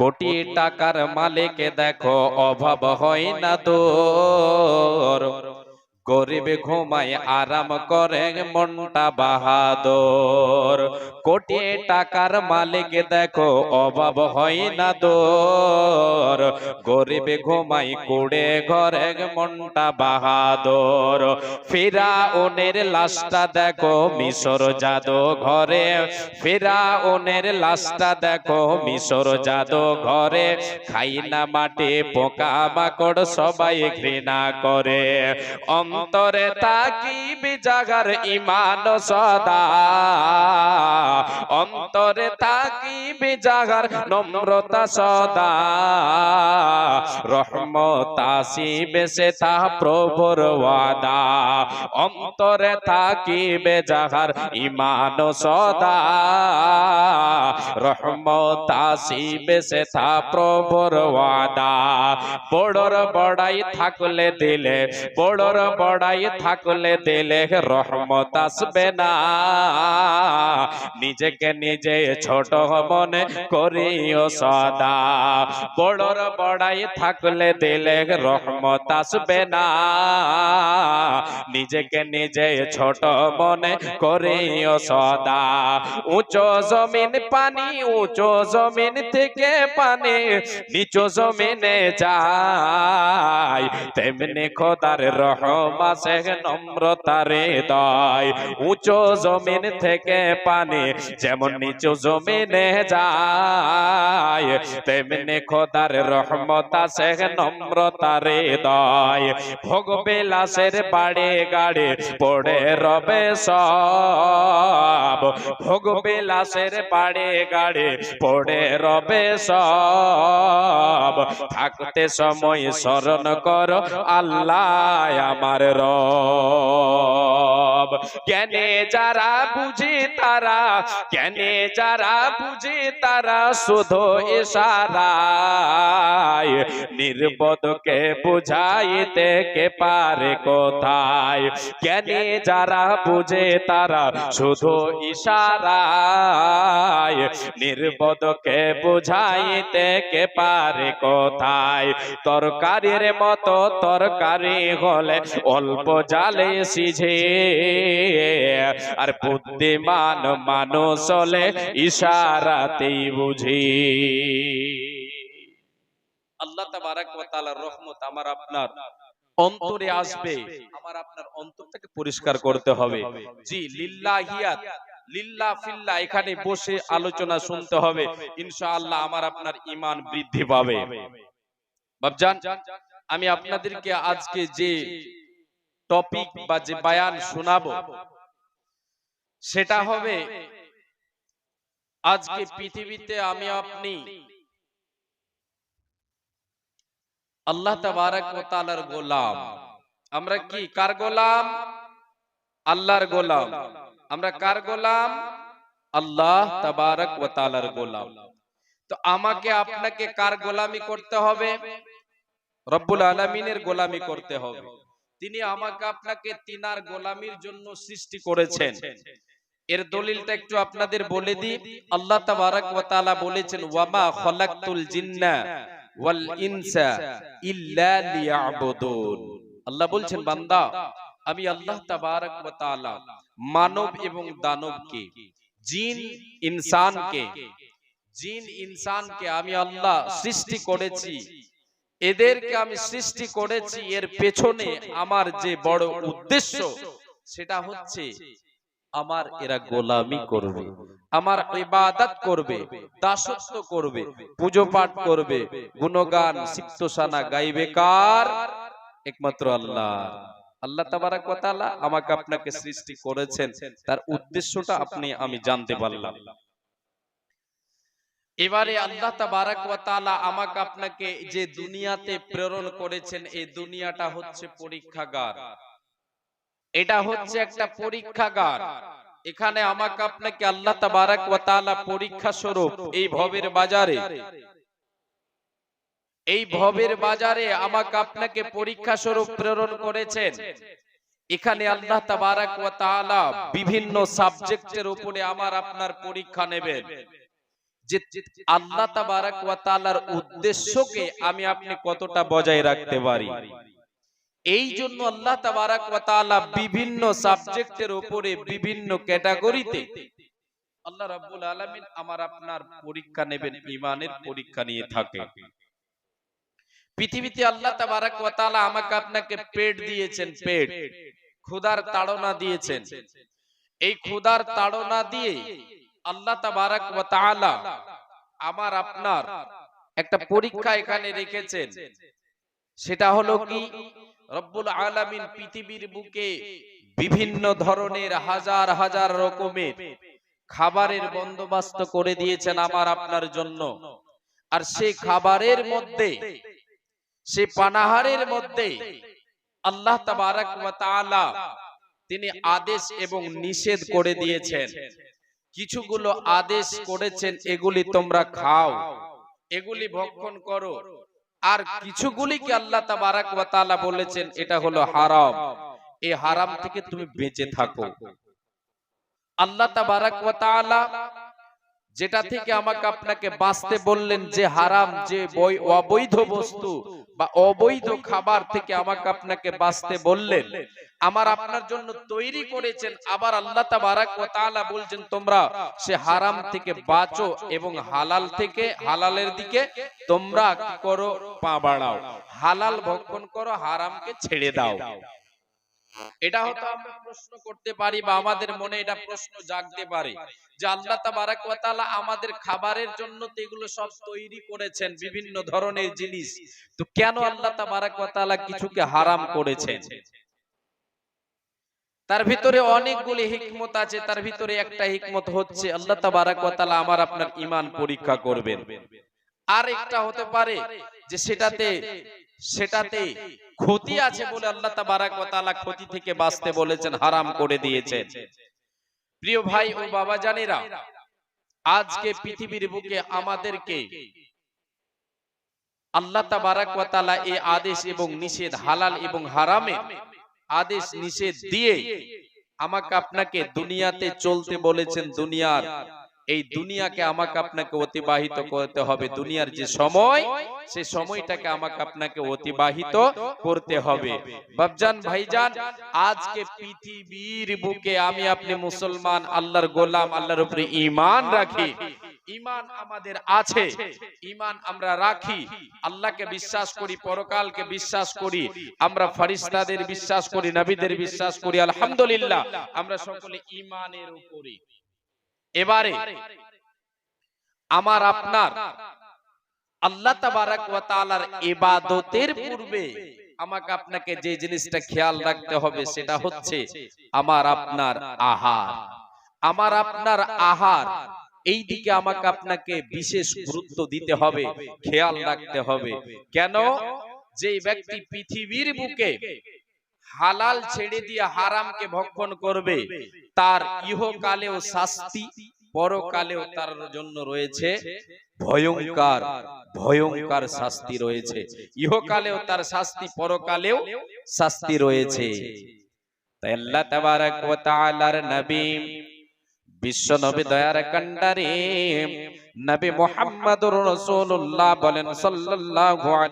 কোটি টাকার মালিক দেখো, অভাব হয় না তোর গরিবে ঘুমায়, আরাম করে, মনটা বাহাদুর। কোটি টাকার মালিক দেখো, অভাব হয় না দোর। গরিবে ঘুমাই কুড়ে ঘরে মনটা বাহাদুর। ফেরা ওনের লাশটা দেখো মিশর জাদু ঘরে ফেরা ওনের লাশটা দেখো মিশর জাদু ঘরে খাই না মাটি, পোকা মাকড় সবাই ঘৃণা করে। অন্তরে তাকিবি জাগার ইমান সদা। অন্তরে তাকিবি জাগার নম্রতা সদা। রহমত আসিবে সে তা প্রভুর ওয়াদা। অন্তরে তাকিবে জাগার ইমান সদা। রহমত আসিবে সে প্রভুর ওয়াদা। বড়র বড়াই থাকলে দিলে, বড়র বড়াই থাকলে দিলে রহমত আসবে না। নিজেকে নিজে ছোট মনে করিও সদা। বড়র বড়াই থাকলে দিলে রহমত আসবে না। নিজেকে নিজে ছোট মনে করিও সদা। উঁচু জমিন পানি, উঁচু জমিন থেকে পানি, নিচু জমিনে যায় তেমনি খোদার রহমা সে নম্রতার হৃদয়। উঁচু জমিন থেকে পানি, যেমন নিচু জমিনে যায়, তেমনি খোদার রহমতা সে নম্রতার দায় ভোগ বিলাসের বাড়ে গাড়ি পড়ে রবে সব। ভোগ বিলাসের বাড়ি গাড়ি পড়ে রবে সব। থাকতে সময় স্মরণ করো আল্লাহ আমার রব। জ্ঞানে যারা বুঝি তারা, জ্ঞানে যারা বুঝি তারা শুধু ইশারায়। নির্বোধকে বুঝাইতে কে পারে কোথায়? জ্ঞানে যারা বুঝে তারা শুধু ইশারায় নির্বোধকে বুঝাইতে কে পারে কোথায়? তরকারির মতো তরকারি হলে অল্প জালে সিঝে। আর বুদ্ধিমান মানুষ হলে ইশারাতেই বুঝি। আল্লাহ তাবারাক ওয়া তাআলার রহমত আমার আপনার অন্তরে আসবে। আমার আপনার অন্তরটাকে পরিষ্কার করতে হবে। জি লিল্লাহিয়াত। লিল্লাহ ফিল্লাহ এখানে বসে আলোচনা শুনতে হবে। ইনশাআল্লাহ আমার আপনার ঈমান বৃদ্ধি পাবে। বাবজান আমি আপনাদেরকে আজকে যে টপিক বা যে বায়ান শোনাবো সেটা হবে আজকে পৃথিবীতে আমি আপনি আল্লাহ তাবারাক ওয়া তাআলার গোলাম। আমরা কি কার গোলাম? আল্লাহর গোলাম। আমরা কার গোলাম? আল্লাহ তাবারাক ওয়া তাআলার গোলাম। তো আমাকে আপনাকে কার গোলামি করতে হবে? রব্বুল আলামিনের গোলামি করতে হবে। তিনি আমাকে আপনাকে তিনার গোলামির জন্য সৃষ্টি করেছেন। এর দলিলটা একটু আপনাদের বলে দিই। আল্লাহ তাবারাক ওয়া তাআলা বলেছেন, ওয়ামা খলাকতুল জিন্না ওয়াল ইনসা ইল্লা লিয়াবুদুন। আল্লাহ বলছেন, বান্দা আমি আল্লাহ তাবারাক তাআলা মানব এবং দানবকে, জিন ইনসানকে জিন ইনসানকে আমি আল্লাহ সৃষ্টি করেছি। এদেরকে আমি সৃষ্টি করেছি, এর পেছনে আমার যে বড় উদ্দেশ্য, সেটা হচ্ছে আমার এরা গোলামি করবে, আমার ইবাদত করবে, দাসত্ব করবে পুজো পাঠ করবে, গুণগান, সিপ্তসানা গাইবে কার? একমাত্র আল্লাহ। আল্লাহ তাবারাক ওয়া আমাকে আপনাকে সৃষ্টি করেছেন। তার উদ্দেশ্যটা আপনি আমি জানতে পারলাম। এবারে আল্লাহ তাবারাক ওয়া আমাকে আপনাকে যে দুনিয়াতে প্রেরণ করেছেন, এই দুনিয়াটা হচ্ছে পরীক্ষাগার। এটা হচ্ছে একটা পরীক্ষাগার। এখানে আমাকে আপনাকে আল্লাহ তাবারাক ওয়া পরীক্ষা স্বরূপ এই ভবের বাজারে এই ভবের বাজারে আমাকে আপনাকে পরীক্ষা স্বরূপ প্রেরণ করেছেন। এখানে আল্লাহ তাবারাক ওয়া তাআলা বিভিন্ন সাবজেক্টের উপরে আমার আপনার পরীক্ষা নেবেন। যে আল্লাহ তাবারাক ওয়া তাআলার উদ্দেশ্যকে আমি আপনি কতটা বজায় রাখতে পারি? এই জন্য আল্লাহ তাবারাক ওয়া তাআলা বিভিন্ন সাবজেক্টের উপরে বিভিন্ন ক্যাটাগরিতে আল্লাহ রাব্বুল আলামিন আমার আপনার পরীক্ষা নেবেন ঈমানের পরীক্ষা নিয়ে থাকে। পৃথিবীতে আল্লাহ তাবারাক ওয়া তাআলা আমাকে আপনাকে পেট দিয়েছেন, পেট। ক্ষুধার তাড়না দিয়েছেন। এই ক্ষুধার তাড়না দিয়ে আল্লাহ তাবারাক ওয়া তাআলা আমার আপনার একটা পরীক্ষা এখানে রেখেছেন। সেটা হলো কি? রব্বুল আলামিন পৃথিবীর বুকে বিভিন্ন ধরনের হাজার হাজার রকমের খাবারের বন্দোবস্ত করে দিয়েছেন আমার আপনার জন্য। আর সেই খাবারের মধ্যে সে পানাহারের মধ্যে আল্লাহ তাবারাক ওয়া তাআলা তিনি আদেশ এবং নিষেধ করে দিয়েছেন। কিছুগুলো আদেশ করেছেন এগুলি তোমরা খাও। এগুলি ভক্ষণ করো। আর কিছুগুলিকে আল্লাহ তাবারাক ওয়া তাআলা বলেছেন এটা হলো হারাম। এই হারাম থেকে তুমি বেঁচে থাকো। আল্লাহ তাবারাক ওয়া তাআলা যেটা থেকে আমাকে আপনাকে বাঁচতে বললেন যে হারাম যে বৈ- অবৈধ বস্তু বা অবৈধ খাবার থেকে আমাকে আপনাকে বাঁচতে বললেন। আমার আপনার জন্য তৈরি করেছেন আবার আল্লাহ তাআলা বলছেন তোমরা সে হারাম থেকে বাঁচো এবং হালাল থেকে হালালের দিকে তোমরা করো? পা বাড়াও। হালাল ভক্ষণ করো হারামকে ছেড়ে দাও। এটা হয়তো আমরা প্রশ্ন করতে পারি বা আমাদের মনে এটা প্রশ্ন জাগতে পারে যে আল্লাহ তাবারাক ওয়া তাআলা আমাদের খাবারের জন্য তো এগুলো সব তৈরি করেছেন বিভিন্ন ধরনের জিনিস। তো কেন আল্লাহ তাবারাক ওয়া তাআলা কিছুকে হারাম করেছেন? তার ভিতরে অনেকগুলি হিকমত আছে তার ভিতরে একটা হিকমত হচ্ছে আল্লাহ তাবারাক ওয়া তাআলা আমার আপনার ঈমান পরীক্ষা করবেন। আর একটা হতে পারে যে সেটাতে সেটাতে ক্ষতি আছে বলে আল্লাহ তাবারাক ওয়া তাআলা ক্ষতি থেকে বাঁচতে বলেছেন, হারাম করে দিয়েছেন। প্রিয় ভাই ও বাবা জানেরা, আজকে পৃথিবীর বুকে আমাদেরকে আল্লাহ তাবারাক ওয়া তাআলা এই আদেশ এবং নিষেধ হালাল এবং হারামে আদেশ, নিষেধ দিয়ে আমাকে আপনাকে দুনিয়াতে চলতে বলেছেন, দুনিয়ার এই দুনিয়াকে আমাকে আপনাকে অতিবাহিত করতে হবে। দুনিয়ার যে সময় সে সময়টাকে আমাকে আপনাকে অতিবাহিত করতে হবে। বাবজান ভাইজান আজকে পৃথিবীর বুকে আমি আপনি মুসলমান আল্লাহর গোলাম আল্লাহর উপরে ঈমান রাখি। ঈমান আমাদের আছে। ঈমান আমরা রাখি। আল্লাহকে বিশ্বাস করি পরকালকে বিশ্বাস করি। আমরা ফরিস্তাদের বিশ্বাস করি নবীদের বিশ্বাস করি আলহামদুলিল্লাহ। আমরা সকলে ঈমানের উপরে। এবারে আমার আপনার আল্লাহ তাআলার ইবাদতের পূর্বে আমাকে আপনাকে যে জিনিসটা খেয়াল রাখতে হবে সেটা হচ্ছে আমার আপনার আহার। আমার আপনার আহার, এই দিকে আমাকে আপনাকে বিশেষ গুরুত্ব দিতে হবে, খেয়াল রাখতে হবে। কেন? যে ব্যক্তি পৃথিবীর বুকে হালাল ছেড়ে দিয়ে হারামকে ভক্ষণ করবে, তার ইহকালেও শাস্তি, পরকালেও তার জন্য রয়েছে ভয়ঙ্কর ভয়ঙ্কর শাস্তি রয়েছে। ইহকালেও তার শাস্তি, পরকালেও শাস্তি রয়েছে। তাই আল্লাহ তাবারাক ওয়া তাআলার নবী, বিশ্ব নবী দয়ার কান্ডারে নবী মুহাম্মদুর রাসূলুল্লাহ বলেন সাল্লাল্লাহু